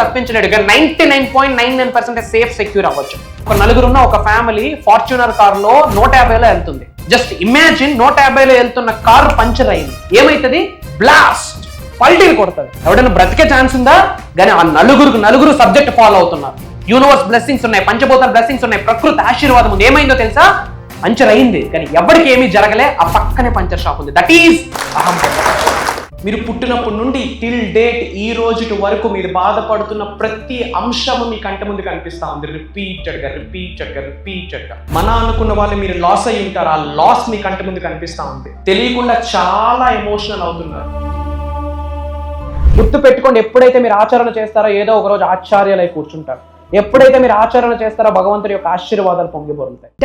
తప్పించలేడుగా ninety nine point nine nine percent safe secure అవ్వచ్చు. ఒక నలుగురున్న ఒక ఫ్యామిలీ ఫార్చునర్ కార్లో నూట యాభైలో వెళ్తుంది. జస్ట్ ఇమాజిన్ నూట యాభైలో వెళ్తున్న కార్ పంచర్ అయింది. ఏమైతుంది? బ్లాస్ట్ పల్టీలు కొడుతుంది. ఎవడైనా బ్రతికే ఛాన్స్ ఉందా? కానీ ఆ నలుగురు నలుగురు సబ్జెక్ట్ ఫాలో అవుతున్నారు. యూనివర్స్ బ్లెస్సింగ్స్ ఉన్నాయి పంచభూతాల బ్లెస్సింగ్స్ ఉన్నాయి ప్రకృతి ఆశీర్వాదం ఉంది. ఏమైందో తెలుసా? పంచర్ అయింది. కానీ ఎవరికి ఏమీ జరగలే? ఆ పక్కనే పంచర్ షాప్ ఉంది. దట్ ఈస్ అహం మీరు పుట్టినప్పటి నుండి టిల్ డేట్ ఈ రోజు వరకు మీరు బాధపడుతున్న ప్రతి అంశము మీ కంట ముందు కనిపిస్తా ఉంది. రిపీటెడ్గా రిపీటెడ్గా రిపీటెడ్గా మన అనుకున్న వాళ్ళు మీరు లాస్ అయ్యి ఉంటారు. ఆ లాస్ మీ కంట ముందు కనిపిస్తా ఉంది. తెలియకుండా చాలా ఎమోషనల్ అవుతున్నారు. గుర్తు పెట్టుకోండి ఎప్పుడైతే మీరు ఆచరణ చేస్తారో ఏదో ఒక రోజు ఆచార్యాలై కూర్చుంటారు. ఎప్పుడైతే మీరు ఆచరణ చేస్తారో భగవంతుడి యొక్క ఆశీర్వాదాలు పొంగి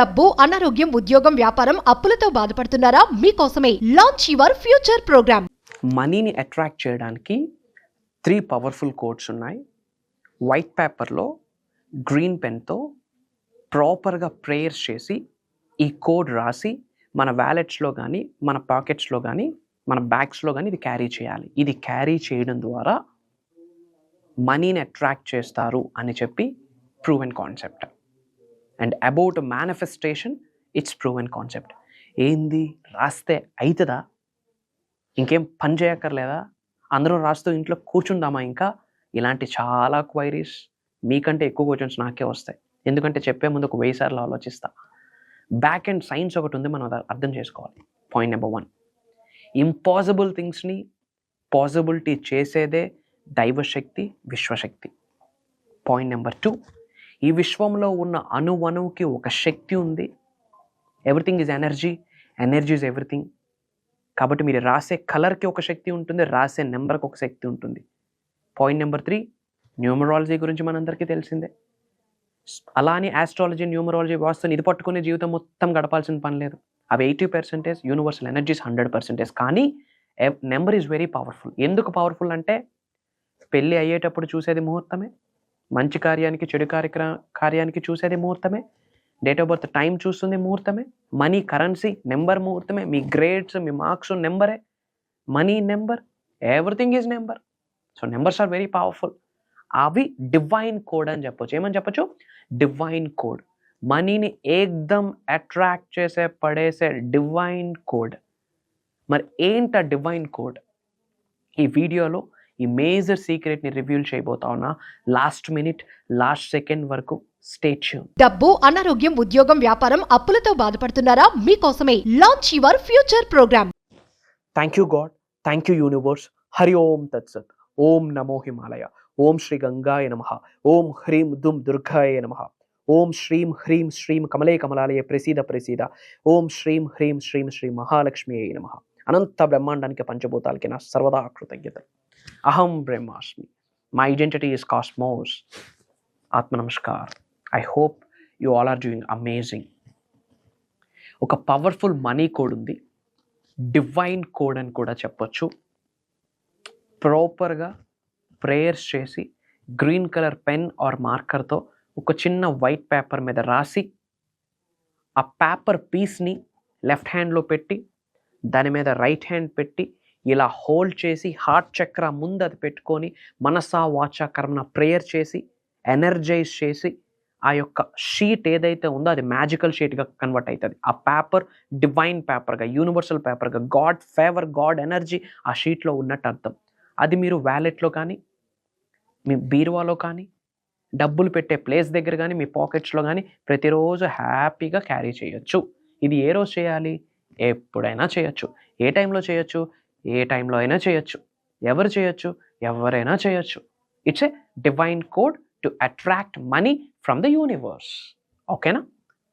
డబ్బు అనారోగ్యం ఉద్యోగం వ్యాపారం అప్పులతో బాధపడుతున్నారా? మీకోసమే లాంచ్ యువర్ ఫ్యూచర్ ప్రోగ్రామ్ మనీని అట్రాక్ట్ చేయడానికి త్రీ పవర్ఫుల్ కోడ్స్ ఉన్నాయి. వైట్ పేపర్లో గ్రీన్ పెన్తో ప్రాపర్గా ప్రేయర్స్ చేసి ఈ కోడ్ రాసి మన వ్యాలెట్స్లో కానీ మన పాకెట్స్లో కానీ మన బ్యాగ్స్లో కానీ ఇది క్యారీ చేయాలి. ఇది క్యారీ చేయడం ద్వారా మనీని అట్రాక్ట్ చేస్తారు అని చెప్పి proven concept and about manifestation it's proven concept ఏంది? రాస్తే అవుతుందా ఇంకేం పని చేయక్కర్లేదా? అందరూ రాస్తూ ఇంట్లో కూర్చుందామా ఇంకా? ఇలాంటి చాలా క్వైరీస్ మీకంటే ఎక్కువ క్వశ్చన్స్ నాకే వస్తాయి. ఎందుకంటే చెప్పే ముందు ఒక వెయ్యి సార్లు ఆలోచిస్తా. బ్యాక్ అండ్ సైన్స్ ఒకటి ఉంది మనం అర్థం చేసుకోవాలి. పాయింట్ నెంబర్ వన్ ఇంపాసిబుల్ థింగ్స్ని పాసిబిలిటీ చేసేదే దైవశక్తి విశ్వశక్తి. పాయింట్ నెంబర్ టూ ఈ విశ్వంలో ఉన్న అణు అణువుకి ఒక శక్తి ఉంది. Everything is energy energy is everything కాబట్టి మీరు రాసే కలర్కి ఒక శక్తి ఉంటుంది రాసే నెంబర్కి ఒక శక్తి ఉంటుంది. పాయింట్ నెంబర్ త్రీ న్యూమరాలజీ గురించి మనందరికీ తెలిసిందే. అలానే ఆస్ట్రాలజీ న్యూమరాలజీ వాస్తుని ఇది పట్టుకునే జీవితం మొత్తం గడపాల్సిన పని లేదు. అవి eighty percentage universal energies hundred percentage కానీ నెంబర్ ఈజ్ వెరీ పవర్ఫుల్ ఎందుకు పవర్ఫుల్ అంటే పెళ్ళి అయ్యేటప్పుడు చూసేది ముహూర్తమే. మంచి కార్యానికి చెడు కార్యక్రమ కార్యానికి చూసేది ముహూర్తమే. డేట్ ఆఫ్ బర్త్ టైం చూస్తుంది ముహూర్తమే. మనీ కరెన్సీ నెంబర్ ముహూర్తమే. మీ గ్రేడ్స్ మీ మార్క్స్ నెంబరే money number everything is number so numbers are very powerful అవి డివైన్ కోడ్ అని చెప్పొచ్చు. ఏమని చెప్పొచ్చు? డివైన్ కోడ్ మనీని ఏకదమ్ అట్రాక్ట్ చేసే పడేసే డివైన్ కోడ్ మరి ఏంట డివైన్ కోడ్ ఈ వీడియోలో ఈ మేజర్ సీక్రెట్ని రివీల్ చేయబోతా ఉన్నా లాస్ట్ మినిట్ లాస్ట్ సెకండ్ వరకు డబ్బు అనారోగ్యం ఉద్యోగం వ్యాపారం అప్పులతో బాధపడుతున్నారా? మీకోసమే launch your future program thank you God thank you universe Hari Om తత్సత్ ఓం నమో హిమాలయ ఓం శ్రీ గంగాయ నమ ఓం హ్రీం దుమ్ దుర్గాయ నమ ఓం శ్రీం హ్రీం శ్రీం కమలే కమలాలయ ప్రసీద ప్రసీద ఓం శ్రీం హ్రీం శ్రీం శ్రీ మహాలక్ష్మి నమ అనంత బ్రహ్మాండానికి పంచభూతాలకి నా సర్వదా కృతజ్ఞతలు అహం బ్రహ్మాస్మి మై ఐడెంటిటీ ఇస్ కాస్మోస్ ఆత్మ namaskar I hope you all are doing amazing ఒక పవర్ఫుల్ మనీ కోడ్ ఉంది. డివైన్ కోడ్ అని కూడా చెప్పొచ్చు. ప్రాపర్గా ప్రేయర్స్ చేసి గ్రీన్ కలర్ పెన్ ఆర్ మార్కర్తో ఒక చిన్న వైట్ పేపర్ మీద రాసి ఆ పేపర్ పీస్ని లెఫ్ట్ హ్యాండ్లో పెట్టి దాని మీద రైట్ హ్యాండ్ పెట్టి ఇలా హోల్డ్ చేసి హార్ట్ చక్ర ముందు అది పెట్టుకొని మనసా వాచ కర్మన ప్రేయర్ చేసి ఎనర్జైజ్ చేసి ఆ యొక్క షీట్ ఏదైతే ఉందో అది మ్యాజికల్ షీట్గా కన్వర్ట్ అవుతుంది ఆ పేపర్ డివైన్ పేపర్గా యూనివర్సల్ పేపర్గా గాడ్ ఫేవర్ గాడ్ ఎనర్జీ ఆ షీట్లో ఉన్నట్టు అర్థం. అది మీరు వ్యాలెట్లో కానీ మీ బీరువాలో కానీ డబ్బులు పెట్టే ప్లేస్ దగ్గర కానీ మీ పాకెట్స్లో కానీ ప్రతిరోజు హ్యాపీగా క్యారీ చేయొచ్చు. ఇది ఏ రోజు చేయాలి? ఎప్పుడైనా చేయొచ్చు. ఏ టైంలో చేయొచ్చు? ఏ టైంలో అయినా చేయొచ్చు. ఎవరు చేయొచ్చు? ఎవరైనా చేయొచ్చు. It's a divine code to attract money from the universe ఓకేనా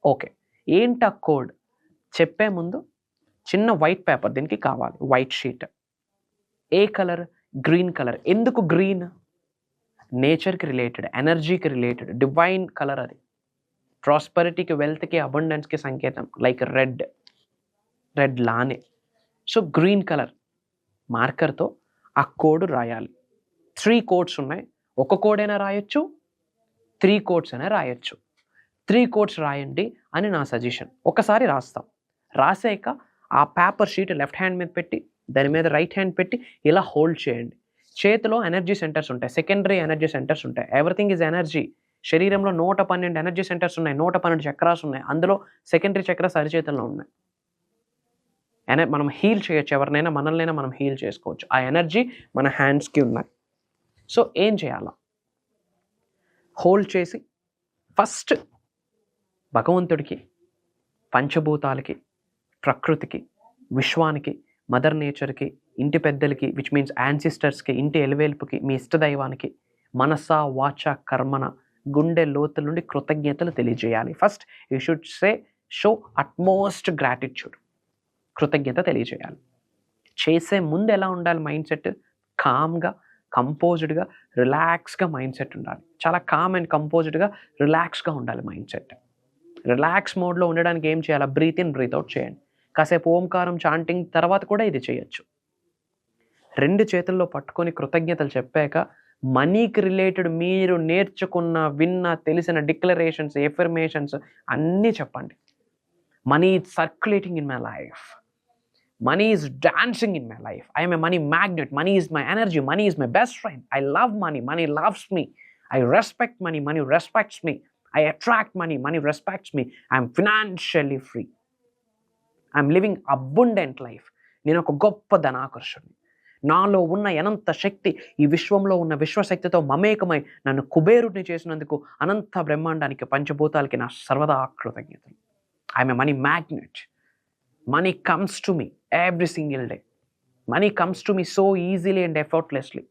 ఓకే ఏంట కోడ్ చెప్పే ముందు చిన్న వైట్ పేపర్ దీనికి కావాలి. వైట్ షీట్ ఏ కలర్ గ్రీన్ కలర్ ఎందుకు గ్రీన్ నేచర్కి రిలేటెడ్ ఎనర్జీకి రిలేటెడ్ డివైన్ కలర్ అది. ప్రాస్పరిటీకి వెల్త్కి అబండెన్స్కి సంకేతం. లైక్ రెడ్ రెడ్ లానే. సో గ్రీన్ కలర్ మార్కర్తో ఆ కోడ్ రాయాలి. త్రీ కోడ్స్ ఉన్నాయి. ఒక కోడ్ అయినా రాయొచ్చు త్రీ కోడ్స్ అయినా రాయొచ్చు. త్రీ కోడ్స్ రాయండి అని నా సజెషన్. ఒకసారి రాస్తాం. రాసాక ఆ పేపర్ షీట్ లెఫ్ట్ హ్యాండ్ మీద పెట్టి దాని మీద రైట్ హ్యాండ్ పెట్టి ఇలా హోల్డ్ చేయండి. చేతిలో ఎనర్జీ సెంటర్స్ ఉంటాయి. సెకండరీ ఎనర్జీ సెంటర్స్ ఉంటాయి. Everything is energy. శరీరంలో నూట పన్నెండు ఎనర్జీ సెంటర్స్ ఉన్నాయి. నూట పన్నెండు చక్రాస్ ఉన్నాయి. అందులో సెకండరీ చక్రాస్ అరిచేతుల్లో ఉన్నాయి. ఎన మనం హీల్ చేయొచ్చు. ఎవరినైనా మనల్నైనా మనం హీల్ చేసుకోవచ్చు. ఆ ఎనర్జీ మన హ్యాండ్స్కి ఉన్నాయి. సో ఏం చేయాలా? హోల్డ్ చేసి ఫస్ట్ భగవంతుడికి పంచభూతాలకి ప్రకృతికి విశ్వానికి మదర్ నేచర్కి ఇంటి పెద్దలకి విచ్ మీన్స్ యాన్సిస్టర్స్కి ఇంటి ఎలివేల్పుకి మీ ఇష్టదైవానికి మనస వాచ కర్మన గుండె లోతుల నుండి కృతజ్ఞతలు తెలియజేయాలి. First you should say show utmost gratitude కృతజ్ఞత తెలియజేయాలి. చేసే ముందు ఎలా ఉండాలి మైండ్ సెట్? కామ్గా కంపోజ్డ్గా రిలాక్స్గా మైండ్ సెట్ ఉండాలి. చాలా కామ్ అండ్ కంపోజ్డ్గా రిలాక్స్గా ఉండాలి మైండ్ సెట్. రిలాక్స్ మోడ్లో ఉండడానికి ఏం చేయాలి? బ్రీత్ ఇన్ బ్రీత్ అవుట్ చేయండి. కాసేపు ఓంకారం చాంటింగ్ తర్వాత కూడా ఇది చేయొచ్చు. రెండు చేతుల్లో పట్టుకొని కృతజ్ఞతలు చెప్పాక మనీకి రిలేటెడ్ మీరు నేర్చుకున్న విన్న తెలిసిన డిక్లరేషన్స్ ఎఫర్మేషన్స్ అన్నీ చెప్పండి. Money circulating in my life. Money is dancing in my life I'm a money magnet money is my energy money is my best friend I love money money loves me I respect money money respects me I attract money money respects me I'm financially free I'm living abundant life నేను ఒక గొప్ప ధనాకర్షుడిని నాలో ఉన్న అనంత శక్తి ఈ విశ్వంలో ఉన్న విశ్వశక్తితో మమేకమై నన్ను కుబేరుడిని చేసినందుకు అనంత బ్రహ్మాండానికి పంచభూతాలకి నా సర్వదా కృతజ్ఞతలు. I'm a money magnet Money comes to me every single day money comes to me so easily and effortlessly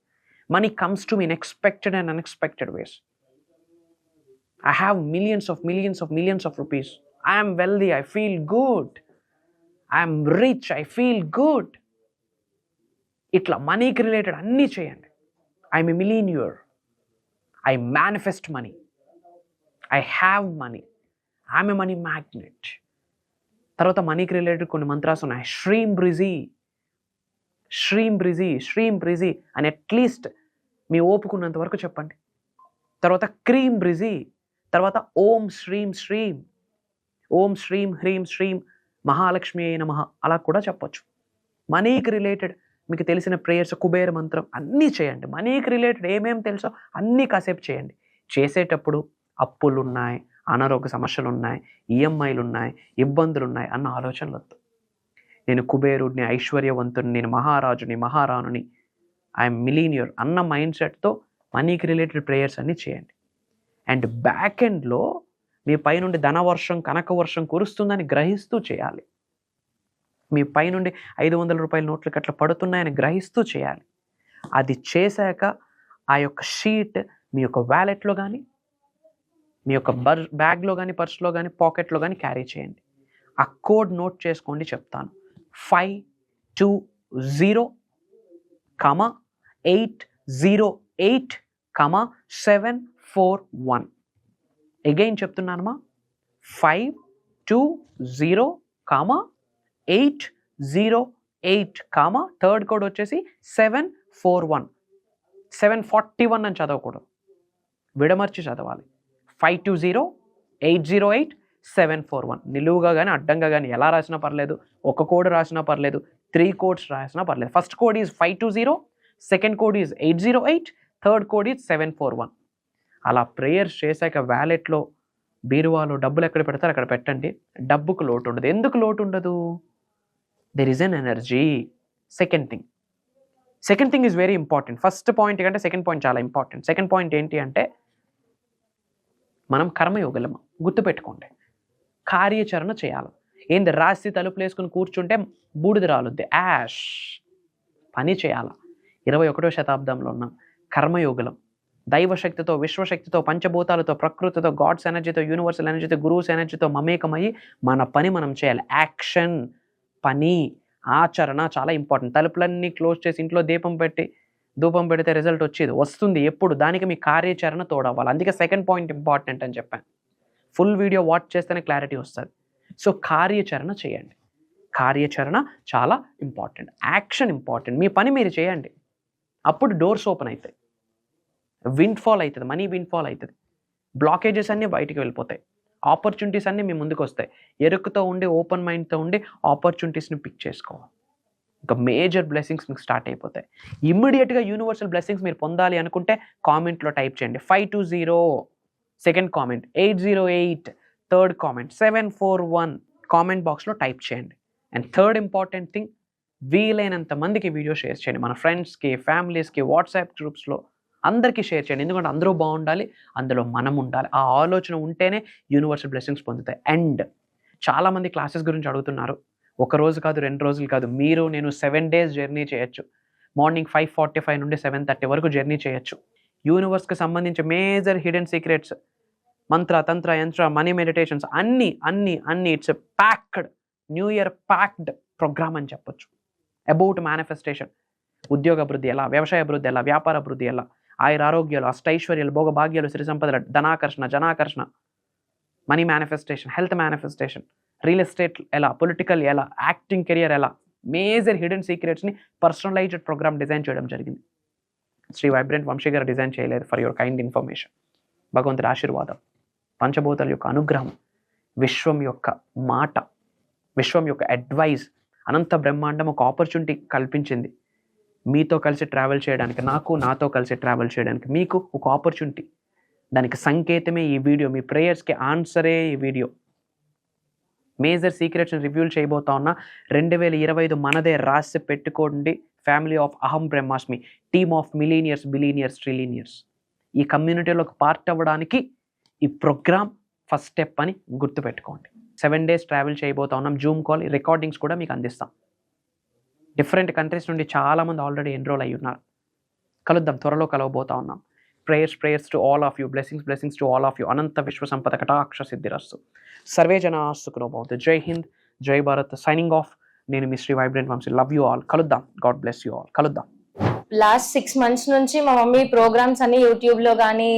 money comes to me in expected and unexpected ways I have millions of millions of millions of rupees. I am wealthy. I feel good. I am rich. I feel good. ఇట్లా మనీకి related అన్నీ చేయండి I'm a millionaire I manifest money I have money I'm a money magnet తర్వాత మనీకి related కొన్ని mantras ఉన్నాయి. శ్రీం బ్రిజీ శ్రీం బ్రిజీ శ్రీం బ్రిజీ అని అట్లీస్ట్ మీ ఓపుకున్నంత వరకు చెప్పండి. తర్వాత క్రీం బ్రిజీ తర్వాత ఓం శ్రీం శ్రీం ఓం శ్రీం హ్రీం శ్రీం మహాలక్ష్మి అయిన మహా. అలా కూడా చెప్పొచ్చు. మనీకి రిలేటెడ్ మీకు తెలిసిన ప్రేయర్స్ కుబేర మంత్రం అన్నీ చేయండి. మనీకి రిలేటెడ్ ఏమేమి తెలుసో అన్నీ కాసేపు చేయండి. చేసేటప్పుడు అప్పులు ఉన్నాయి అనారోగ్య సమస్యలు ఉన్నాయి ఈఎంఐలు ఉన్నాయి ఇబ్బందులు ఉన్నాయి అన్న ఆలోచనలు వద్దు నేను కుబేరుడిని ఐశ్వర్యవంతుని నేను మహారాజుని మహారాణుని ఐఎమ్ మిలీనియర్ అన్న మైండ్ సెట్తో మనీకి రిలేటెడ్ ప్రేయర్స్ అన్నీ చేయండి. అండ్ బ్యాక్ ఎండ్లో మీ పైనుండి ధనవర్షం కనక వర్షం కురుస్తుందని గ్రహిస్తూ చేయాలి. మీ పైనుండి ఐదు వందల రూపాయల నోట్లు అట్లా పడుతున్నాయని గ్రహిస్తూ చేయాలి. అది చేశాక ఆ యొక్క షీట్ మీ యొక్క వ్యాలెట్లో కానీ మీ యొక్క బర్ బ్యాగ్లో కానీ పర్స్లో కానీ పాకెట్లో కానీ క్యారీ చేయండి. ఆ కోడ్ నోట్ చేసుకోండి చెప్తాను. Five two zero comma eight zero eight comma seven four one. Again చెప్తున్నానమ్మా. Five two zero comma eight zero eight comma third code వచ్చేసి seven four one. Seven forty one అని చదవకూడదు. విడమర్చి చదవాలి. Five two zero eight zero eight seven four one. నిలువుగా కానీ అడ్డంగా కానీ ఎలా రాసినా పర్లేదు ఒక కోడ్ రాసినా పర్లేదు త్రీ కోడ్స్ రాసినా పర్లేదు. First code is five two zero second code is eight zero eight third code is seven four one. అలా ప్రేయర్స్ చేశాక వ్యాలెట్లో బీరువాలో డబ్బులు ఎక్కడ పెడతారు అక్కడ పెట్టండి. డబ్బుకు లోటు ఉండదు. ఎందుకు లోటు ఉండదు? There is an energy second thing second thing is very important first point కంటే సెకండ్ పాయింట్ చాలా ఇంపార్టెంట్ సెకండ్ పాయింట్ ఏంటి అంటే మనం కర్మయోగులము గుర్తుపెట్టుకోండి. కార్యాచరణ చేయాలి. ఏంది? రాసి తలుపులు వేసుకుని కూర్చుంటే బూడిద రాలుద్ది. యాష్! పని చేయాలి. ఇరవై ఒకటో శతాబ్దంలో ఉన్నాం కర్మయోగులం దైవశక్తితో విశ్వశక్తితో పంచభూతాలతో ప్రకృతితో గాడ్స్ ఎనర్జీతో యూనివర్సల్ ఎనర్జీతో గురువుస్ ఎనర్జీతో మమేకమయ్యి మన పని మనం చేయాలి. యాక్షన్ పని ఆచరణ చాలా ఇంపార్టెంట్. తలుపులన్నీ క్లోజ్ చేసి ఇంట్లో దీపం పెట్టి ధూపం పెడితే రిజల్ట్ వచ్చేది వస్తుంది ఎప్పుడు దానికి మీ కార్యాచరణ తోడవ్వాలి. అందుకే సెకండ్ పాయింట్ ఇంపార్టెంట్ అని చెప్పాను. ఫుల్ వీడియో వాచ్ చేస్తేనే క్లారిటీ వస్తుంది. సో కార్యాచరణ చేయండి. కార్యాచరణ చాలా ఇంపార్టెంట్ యాక్షన్ ఇంపార్టెంట్ మీ పని మీరు చేయండి. అప్పుడు డోర్స్ ఓపెన్ అవుతాయి విండ్ ఫాల్ అవుతుంది మనీ విండ్ ఫాల్ అవుతుంది బ్లాకేజెస్ అన్నీ బయటికి వెళ్ళిపోతాయి. ఆపర్చునిటీస్ అన్నీ మీ ముందుకు వస్తాయి ఎరుకుతో ఉండి ఓపెన్ మైండ్తో ఉండి ఆపర్చునిటీస్ని పిక్ చేసుకోవాలి. ఇంకా మేజర్ బ్లెస్సింగ్స్ మీకు స్టార్ట్ అయిపోతాయి. ఇమ్మీడియట్గా యూనివర్సల్ బ్లెస్సింగ్స్ మీరు పొందాలి అనుకుంటే కామెంట్లో టైప్ చేయండి. Five two zero second comment eight zero eight third comment seven four one comment బాక్స్లో టైప్ చేయండి. అండ్ థర్డ్ ఇంపార్టెంట్ థింగ్ వీలైనంత మందికి వీడియో షేర్ చేయండి. మన ఫ్రెండ్స్కి ఫ్యామిలీస్కి వాట్సాప్ గ్రూప్స్లో అందరికీ షేర్ చేయండి. ఎందుకంటే అందరూ బాగుండాలి అందులో మనం ఉండాలి. ఆ ఆలోచన ఉంటేనే యూనివర్సల్ బ్లెస్సింగ్స్ పొందుతాయి. అండ్ చాలామంది క్లాసెస్ గురించి అడుగుతున్నారు. ఒక రోజు కాదు రెండు రోజులు కాదు. మీరు నేను సెవెన్ డేస్ జర్నీ చేయొచ్చు. మార్నింగ్ ఫైవ్ ఫార్టీ ఫైవ్ నుండి సెవెన్ థర్టీ వరకు జర్నీ చేయొచ్చు. యూనివర్స్కి సంబంధించి మేజర్ హిడెన్ సీక్రెట్స్ మంత్ర తంత్ర యంత్ర మనీ మెడిటేషన్స్ అన్నీ అన్నీ అన్నీ it's packed new year packed program అని చెప్పొచ్చు. అబౌట్ మేనిఫెస్టేషన్ ఉద్యోగ అభివృద్ధి ఎలా వ్యవసాయ అభివృద్ధి ఎలా వ్యాపార అభివృద్ధి ఎలా ఆయుర ఆరోగ్యాలు అష్టైశ్వర్యాలు భోగభాగ్యాలు సిరి సంపదలు ధనాకర్షణ జనాకర్షణ money manifestation health manifestation real estate ఎలా పొలిటికల్ ఎలా యాక్టింగ్ కెరియర్ ఎలా మేజర్ హిడెన్ సీక్రెట్స్ని పర్సనలైజ్డ్ ప్రోగ్రామ్ డిజైన్ చేయడం జరిగింది. శ్రీ వైబ్రెంట్ వంశీ గారు డిజైన్ చేయలేదు ఫర్ యువర్ కైండ్ ఇన్ఫర్మేషన్. భగవంతుడి ఆశీర్వాదం పంచభూతాల యొక్క అనుగ్రహం విశ్వం యొక్క మాట విశ్వం యొక్క అడ్వైజ్ అనంత బ్రహ్మాండం ఒక ఆపర్చునిటీ కల్పించింది. మీతో కలిసి ట్రావెల్ చేయడానికి నాకు నాతో కలిసి ట్రావెల్ చేయడానికి మీకు ఒక ఆపర్చునిటీ. దానికి సంకేతమే ఈ వీడియో. మీ ప్రేయర్స్కి ఆన్సరే ఈ వీడియో. మేజర్ సీక్రెట్స్ని రివ్యూల్ చేయబోతా ఉన్నా రెండు వేల ఇరవై ఐదు మనదే రాసి పెట్టుకోండి. Family of Aham Brahmasmi team of millionaires billionaires trillionaires. ఈ కమ్యూనిటీలోకి పార్ట్ అవ్వడానికి ఈ ప్రోగ్రామ్ ఫస్ట్ స్టెప్ అని గుర్తుపెట్టుకోండి. సెవెన్ డేస్ ట్రావెల్ చేయబోతా ఉన్నాం జూమ్ కాల్ రికార్డింగ్స్ కూడా మీకు అందిస్తాం. డిఫరెంట్ కంట్రీస్ నుండి చాలామంది ఆల్రెడీ ఎన్రోల్ అయి ఉన్నారు కలుద్దాం త్వరలో కలవబోతా ఉన్నాం. Prayers prayers to all of you blessings blessings to all of you అనంత విశ్వ సంపద కటాక్ష సిద్ధిరస్తు సర్వే జన సుఖనో భవతు జై హింద్ జై భారత్ సైనింగ్ ఆఫ్ నేను mystery vibrant Vamshi love you all కలుద్దాం గాడ్ బ్లెస్ యూ ఆల్ కలుద్దాం లాస్ట్ సిక్స్ మంత్స్ నుంచి మా మమ్మీ ప్రోగ్రామ్స్ అన్ని యూట్యూబ్లో కానీ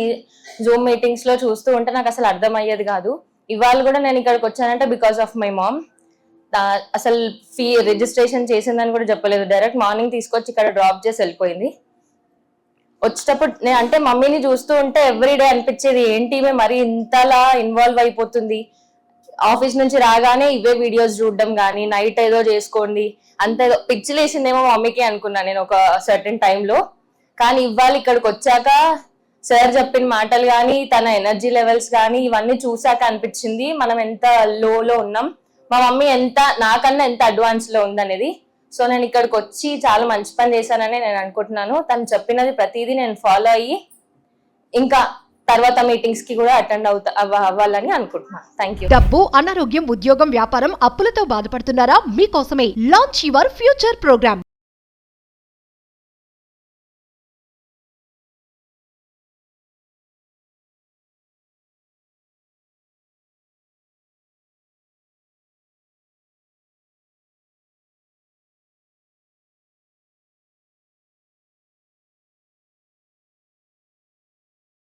జూమ్ మీటింగ్స్లో చూస్తూ ఉంటే నాకు అసలు అర్థం అయ్యేది కాదు. ఇవాళ కూడా నేను ఇక్కడికి వచ్చానంటే బికాస్ ఆఫ్ మై మామ్ అసలు ఫీ రిజిస్ట్రేషన్ చేసిందని కూడా చెప్పలేదు. డైరెక్ట్ మార్నింగ్ తీసుకొచ్చి ఇక్కడ డ్రాప్ చేసి వెళ్ళిపోయింది. వచ్చేటప్పుడు నేను అంటే మమ్మీని చూస్తూ ఉంటే ఎవ్రీడే అనిపించేది ఏంటి ఈమె మరి ఇంతలా ఇన్వాల్వ్ అయిపోతుంది? ఆఫీస్ నుంచి రాగానే ఇవే వీడియోస్ చూడడం కానీ నైట్ ఏదో చేసుకోండి అంత ఏదో పిచ్చిలేసిందేమో మమ్మీకి అనుకున్నా నేను ఒక సర్టెన్ టైంలో కానీ ఇవాళ ఇక్కడికి వచ్చాక సార్ చెప్పిన మాటలు కానీ తన ఎనర్జీ లెవెల్స్ కానీ ఇవన్నీ చూసాక అనిపించింది మనం ఎంత లోలో ఉన్నాం మా మమ్మీ ఎంత నాకన్నా ఎంత అడ్వాన్స్లో ఉందనేది. సో నేను ఇక్కడికి వచ్చి చాలా మంచి పని చేశానని నేను అనుకుంటున్నాను. తను చెప్పినది ప్రతిదీ నేను ఫాలో అయ్యి ఇంకా తర్వాత మీటింగ్స్కి కూడా అటెండ్ అవుతా అవ్వ- అవ్వాలని అనుకుంటున్నాను. థ్యాంక్ యూ డబ్బు అనారోగ్యం ఉద్యోగం వ్యాపారం అప్పులతో బాధపడుతున్నారా? మీకోసమే లాంచ్ యువర్ ఫ్యూచర్ ప్రోగ్రామ్